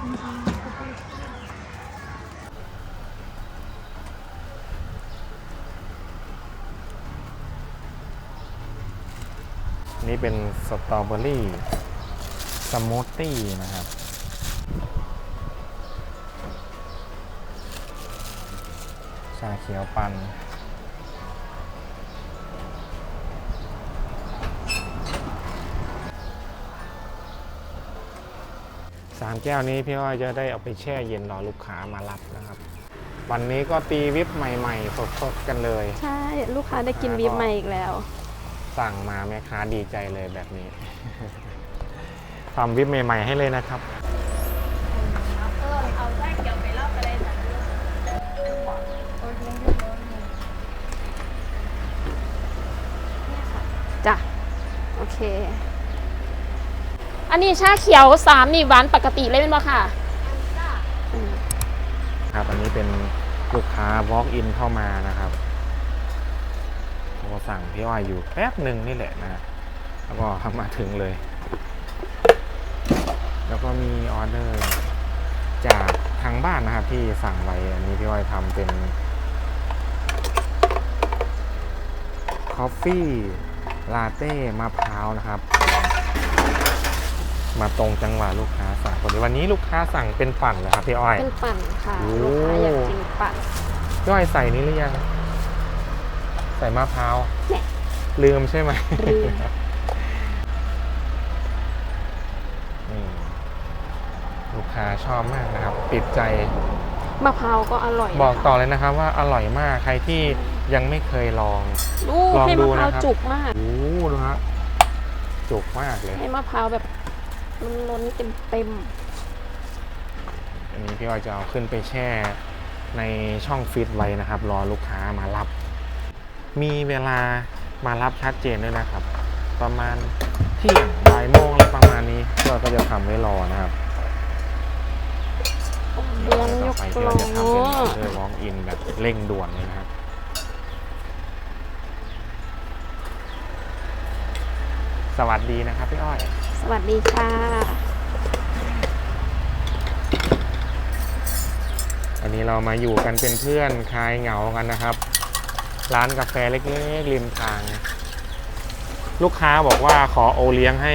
นี่เป็นสตรอเบอรี่สมูทตี้นะครับ ชาเขียวปั่น 3 แก้วนี้พี่อ้อยจะได้เอาไปแช่เย็นรอลูกค้ามารับนะครับ วันนี้ก็ตีวิปใหม่ๆสดๆกันเลย ใช่ ลูกค้าได้กินวิปใหม่อีกแล้ว สั่งมาแม่ค้าดีใจเลยแบบนี้ ทำวิปใหม่ๆให้เลยนะครับจ้ะโอเค อันนี้ชาเขียวสามนี่หวานปกติเลยเป็นปะค่ะครับ อันนี้เป็นลูกค้า walk in เข้ามานะครับโทรสั่งพี่อ้อยอยู่แป๊บหนึ่งนี่แหละนะ แล้วก็มาถึงเลย แล้วก็มีออเดอร์จากทางบ้านนะครับที่สั่งไว้ อันนี้พี่อ้อยทำเป็น คอฟฟี่ลาเต้มะพร้าวนะครับ มาตรงจังหวะลูกค้าสั่งพอดีวันนี้ลูกค้าสั่งเป็นปั่นเหรอครับพี่อ้อย เป็นปั่นค่ะโอ้ ลูกค้าอยากกินปั่นย่อยใส่นี้หรือยัง ใส่มะพร้าวเนี่ย ลืมใช่ไหม ลืมนี่ลูกค้าชอบมากนะครับ ติดใจ มะพร้าวก็อร่อยบอกนะคะต่อเลยนะครับว่าอร่อยมากใครที่ยังไม่เคยลองดูลองให้ดูมะพร้าวนะครับ จุกมาก โอ้โหดูฮะจุกมากเลย ให้มะพร้าวแบบ มันล้นเต็มเต็มอันนี้พี่อ้อยจะเอาขึ้นไปแช่ในช่องฟิตไว้นะครับ รอลูกค้ามารับ มีเวลามารับชัดเจนด้วยนะครับ ประมาณเที่ยงบ่ายโมงอะไรประมาณนี้พี่อ้อยก็จะทำไว้รอนะครับๆเดือนยต่อกไปที่ล้เราอจะทำเป็นออเดอร์วอล์กอินแบบเร่งด่วนเลยนะครับ สวัสดีนะครับพี่อ้อย สวัสดีค่ะวันนี้เรามาอยู่กันเป็นเพื่อนคลายเหงากันนะครับ ร้านกาแฟเล็กๆริมทาง ลูกค้าบอกว่าขอโอเลี้ยงให้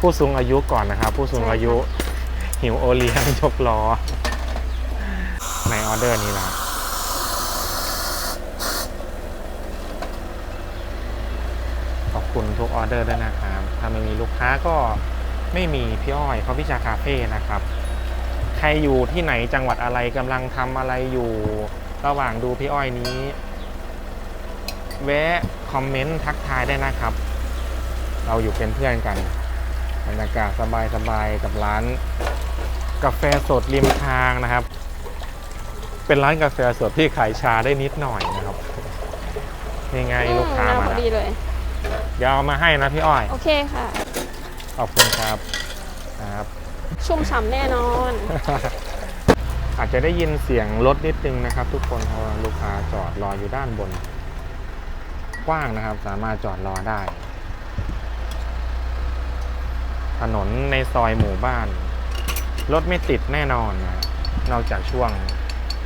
ผู้สูงอายุก่อนนะครับ ผู้สูงอายุหิวโอเลี้ยงยกล้อในออเดอร์นี้นะข ออเดอร์ด้วยนะครับ ถ้าไม่มีลูกค้าก็ไม่มีพี่อ้อยเขาพิชาคาเฟ่นะครับ ใครอยู่ที่ไหนจังหวัดอะไรกำลังทำอะไรอยู่ระหว่างดูพี่อ้อยนี้ แวะคอมเมนต์ทักทายได้นะครับ เราอยู่เป็นเพื่อนกันบรรยากาศสบายๆกับร้าน กาแฟสดริมทางนะครับ เป็นร้านกาแฟสดที่ขายชาได้นิดหน่อยนะครับนี่ไงลูกค้ามาพอแล้ว ดีเลยเดี๋ยวเอามาให้นะพี่อ้อย โอเคค่ะ ขอบคุณครับครับ ชุ่มฉ่ำแน่นอน อาจจะได้ยินเสียงรถนิดนึงนะครับ ทุกคนเพราะว่าลูกค้าจอดรออยู่ด้านบน กว้างนะครับ สามารถจอดรอได้ ถนนในซอยหมู่บ้าน รถไม่ติดแน่นอนนะนอกจากช่วง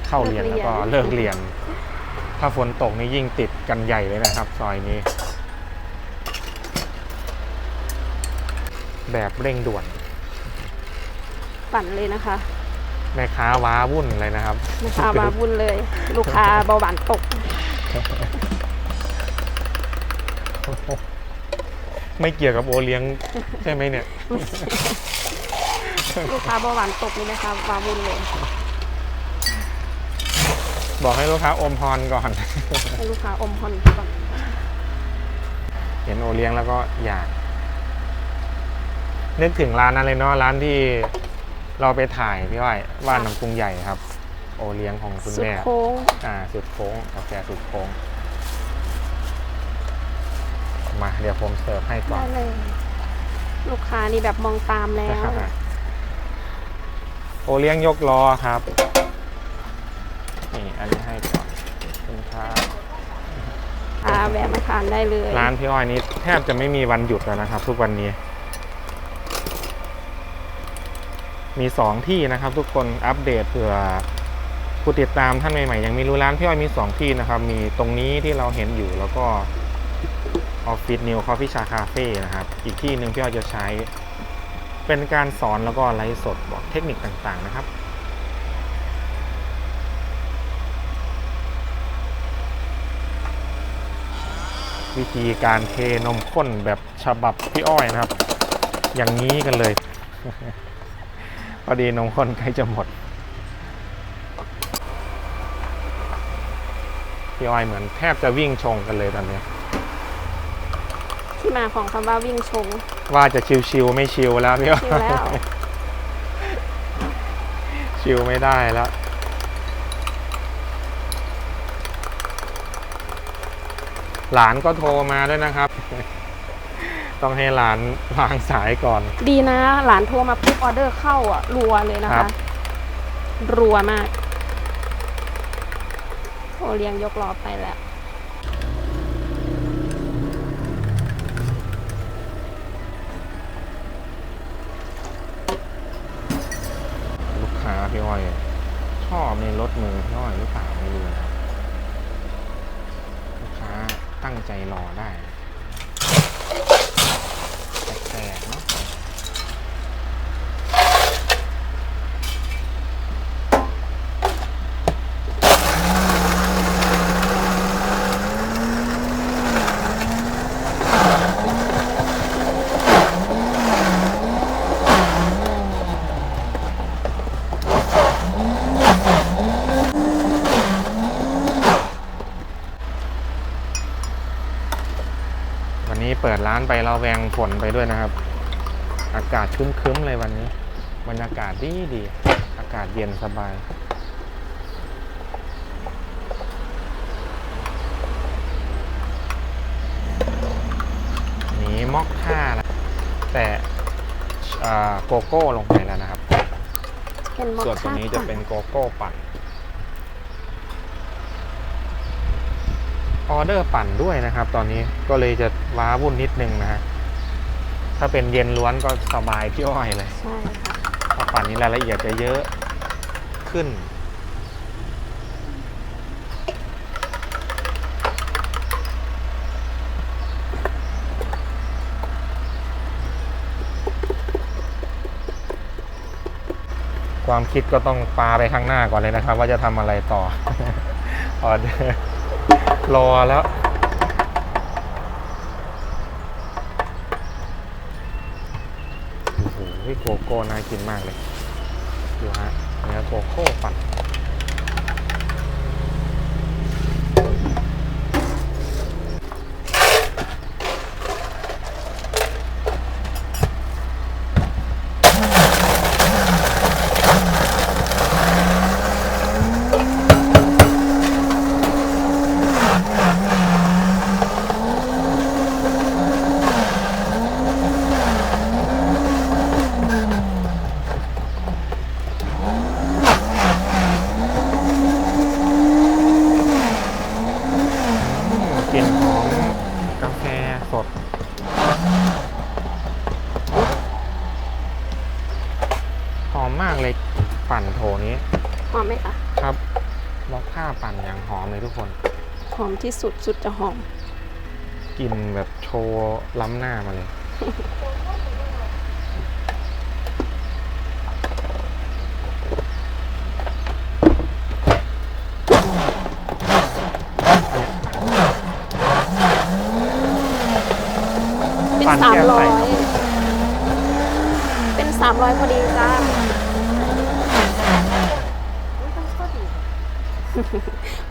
เข้าเรียนเลิแล้วกเรียนก็เลิกเรียน ถ้าฝนตกนี่ยิ่งติดกันใหญ่เลยนะครับ ซอยนี้ แบบเร่งด่วน ปั่นเลยนะคะแม่ค้าว้าวุ่นเลยนะครับลูกค้ามาบุญเลย ลูกค้าเบาหวานตก ไม่เกี่ยวกับโอเลี้ยงใช่ไหมเนี่ย ลูกค้าเบาหวานตกนี่นะคะมาบุญเลย บอกให้ลูกค้าอมพรก่อน ให้ลูกค้าอมฮอนก่อน เห็นโอเลี้ยงแล้วก็อยาก นึกถึงร้านนั้นเลยเนาะร้านที่เราไปถ่ายพี่อ้อยบ้านหนองกรุงใหญ่ครับ โอเลี้ยงของคุณสุดแม่ โค้งอ่าสุดโค้งกาแฟสุดโค้ง มาเดี๋ยวผมเสิร์ฟให้ก่อได้นเลย ลูกค้านี่แบบมองตามแล้วโอเลี้ยงยกล้อครับ นี่อันนี้ให้ก่อนขอบคุณครับอ่าแวะมาทานได้เลย ร้านพี่อ้อยนี้แทบจะไม่มีวันหยุดแล้วนะครับ ทุกวันนี้ มี 2 ที่นะครับ ทุกคนอัปเดตเผื่อผู้ติดตามท่านใหม่ๆยังไม่รู้ร้านพี่อ้อยมี 2 ที่นะครับ มีตรงนี้ที่เราเห็นอยู่แล้วก็ออฟฟิศนิวคอฟฟี่ชาคาเฟ่นะครับ อีกที่หนึ่งพี่อ้อยจะใช้ เป็นการสอนแล้วก็ไลฟ์สดบอกเทคนิคต่างๆนะครับวิธีการเทนมข้นแบบฉบับพี่อ้อยนะครับ อย่างนี้กันเลย พอดีนมข้นใกล้จะหมด พี่อ้อยเหมือนแทบจะวิ่งชงกันเลยตอนนี้ ที่มาของคำว่าวิ่งชง ว่าจะชิวๆไม่ชิวแล้วพี่อ้อยชิวแล้ว ชิวไม่ได้แล้ว หลานก็โทรมาด้วยนะครับ ต้องให้หลานวางสายก่อน ดีนะ หลานโทรมาปุ๊บออเดอร์เข้าอะรัวเลยนะครัคะบ รัวมาก โอเลี้ยงยกล้อไปแล้ว ลูกค้าพี่อ้อย ชอบในรถมือพี่อ้อยหรือเปล่าไม่รู้นะครับลูกค้าตั้งใจรอได้ แปลกๆเนาะ วันนี้เปิดร้านไปเราแวงฝนไปด้วยนะครับ อากาศครึ้มๆเลยวันนี้ บรรยากาศดีดีๆอากาศเย็นสบาย นี้มอกค่าแล้วแต่อ่าโกโก้ลงไปแล้วนะครับเป็นมอคส่วนตัวค่านี้จะเป็นโกโก้ปั่น ออเดอร์ปั่นด้วยนะครับ ตอนนี้ก็เลยจะว้าวุ่นนิดนึงนะฮะถ้าเป็นเย็นล้วนก็สบายพี่อ้อยเลยใช่ค่ะถ้าปั่นนี้รายละเอียดจะเยอะขึ้น ความคิดก็ต้องปาไปข้างหน้าก่อนเลยนะครับ ว่าจะทำอะไรต่อออเดอร์ รอแล้ว โอ้โหโกโก้น่ากินมากเลย ดูฮะเนื้อโกโก้ปั่นกลิ่นหอมกาแฟสด หอมมากเลยปั่นโถนี้ หอมไหมคะ ครับมอคค่าปั่นอย่างหอมเลยทุกคน หอม ที่สุดสุดจะหอมกลิ่นแบบโชว์ล้ำหน้ามาเลย เป็นปั่นสามแก้วร้อใส่ยครับเป็นสามร้อยพอดีจ้า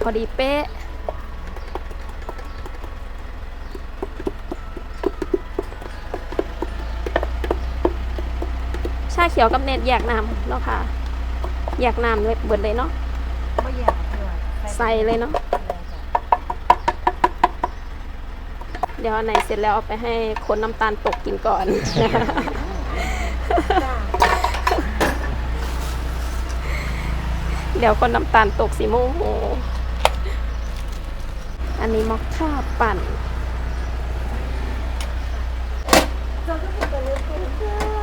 พอดีเป๊ะาเขียวกับเนตแยกน้ำเนาะค่ะ แยกน้ำเลยเบิดเลยเนาะไม่อยากเลยใส่เลยเนาะเดี๋ยวอันไหนเสร็จแล้วเอาไปให้คนน้ำตาลตกกินก่อนเดี๋ยวคนน้ำตาลตกสีโมโหอันนี้มอคค่าปั่นเราก็เป็นตัวเล็กตัวเล็ก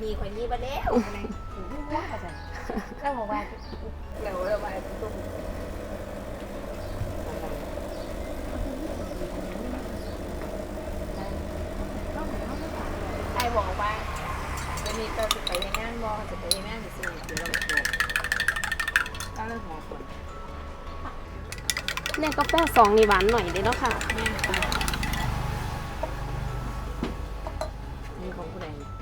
มาแล้วอะไรหูว่าจ้ะแล้วบอกว่าแล้วแล้วว่าตุ้มไอ้บอกว่าจะมีเราจะไปในงานบอจะไปในงานจะซื้อเดี๋ยวเราบอกก็เลยหัวคนเนี่ยกาแฟสองนี่หวานหน่อยเลยเนาะค่ะแม่ค่ะมีของผู้ใดนี่คือเขียนว่าการมาเลยดิน้ำไม่ยังเลิกอืม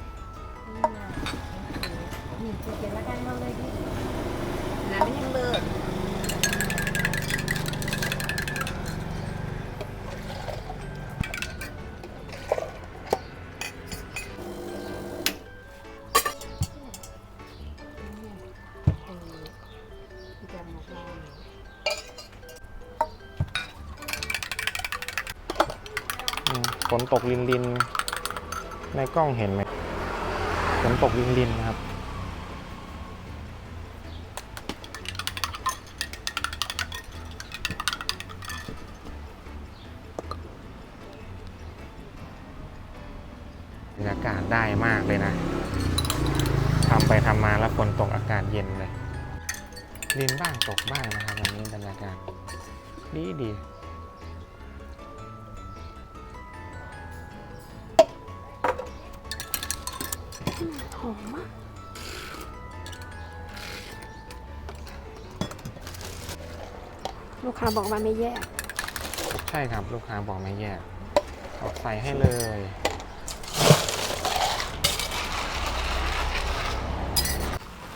ฝนตกลินลิน ในกล้องเห็นไหมฝนตกลินลินนะครับ อมมาก ลูกค้าบอกว่าไม่แยกใช่ครับลูกค้าบอกไม่แยกเอาใส่ให้เลย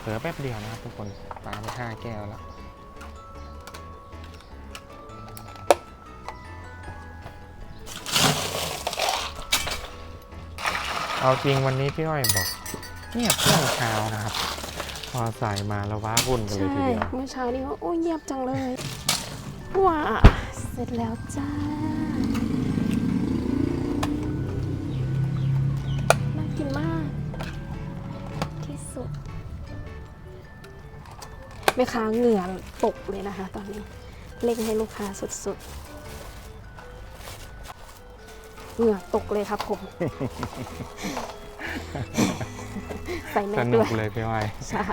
เหลือแป๊บเดียวนะครับทุกคนปลาไปห้าแก้วแล้ว เอาจริงวันนี้พี่อ้อยบอก เงียบเรื่องเช้านะครับ พอใส่มาแล้วว้าวุ่นกันเลยใช่ ทีเดียวเมื่อเช้านี้ว่าโอ้ยเงียบจังเลยว้าเสร็จแล้วจ้า น่ากินมาก ที่สุดแม่ค้าเหงื่อตกเลยนะคะ ตอนนี้เล่งให้ลูกค้าสุดๆ เหงื่อตกเลยครับผม ใส่แมสสนุด้กวยเลยพี่อ้อยใช่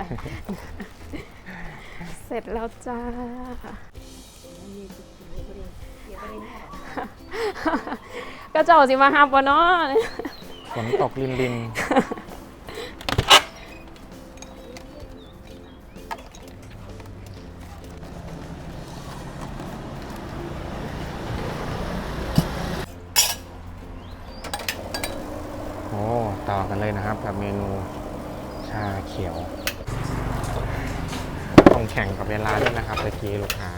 เสร็จแล้วจ้า ก็เจ้าสิมาห้ามปะเนาะฝนตกลินลิน อ้ต่อกันเลยนะครับ กับเมนูชาเขียว ต้องแข่งกับเวลาด้วยนะครับตะกี้ลูกค้า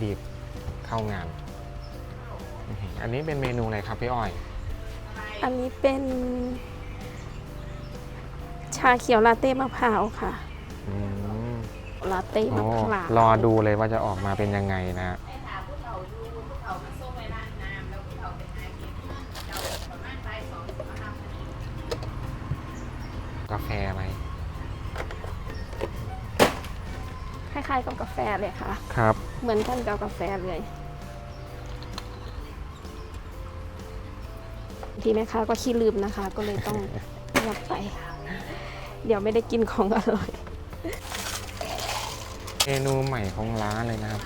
รีบเข้างานอื้อหืออันนี้เป็นเมนูอะไรครับพี่อ้อย อันนี้เป็น ชาเขียวลาเต้มะพร้าวค่ะอืมลาเต้มะโอ้พร้าวรอดูเลยว่าจะออกมาเป็นยังไงนะายๆกับกาแฟเลยค่ะ ครับ เหมือนกันกับกาแฟเลยทีแม่ค้าก็ขี้ลืมนะคะ ก็เลยต้องเงียบไป เดี๋ยวไม่ได้กินของอร่อยเมนูใหม่ของร้านเลยนะครับ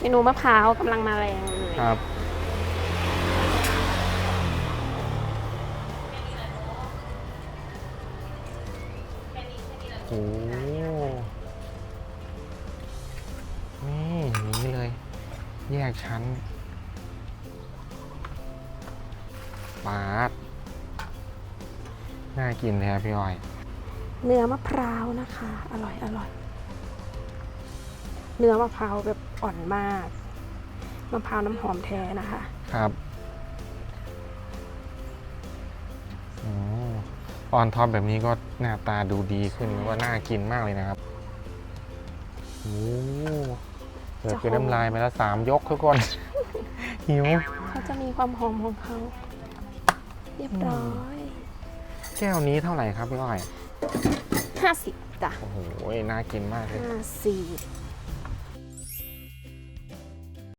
เมนูมะพร้าวกำลังมาแรงเลยครับ ชั้นปาดน่ากินแท้พี่อ้อย เนื้อมะพร้าวนะคะ อร่อยอร่อย เนื้อมะพร้าวแบบอ่อนมาก มะพร้าวน้ำหอมแท้นะคะ ครับอมออนท็อปแบบนี้ก็หน้าตาดูดีขึ้นว่าน่ากินมากเลยนะครับ โอ้ เกิดเป็นน้ำลายไปแล้วสามยกทุกคน หิว เขาจะมีความหอมของเขา เรียบร้อยแก้วนี้เท่าไหร่ครับพี่อ้อยห้าสิบจ้ะโอ้โหน่ากินมากเลย ห้าสิบ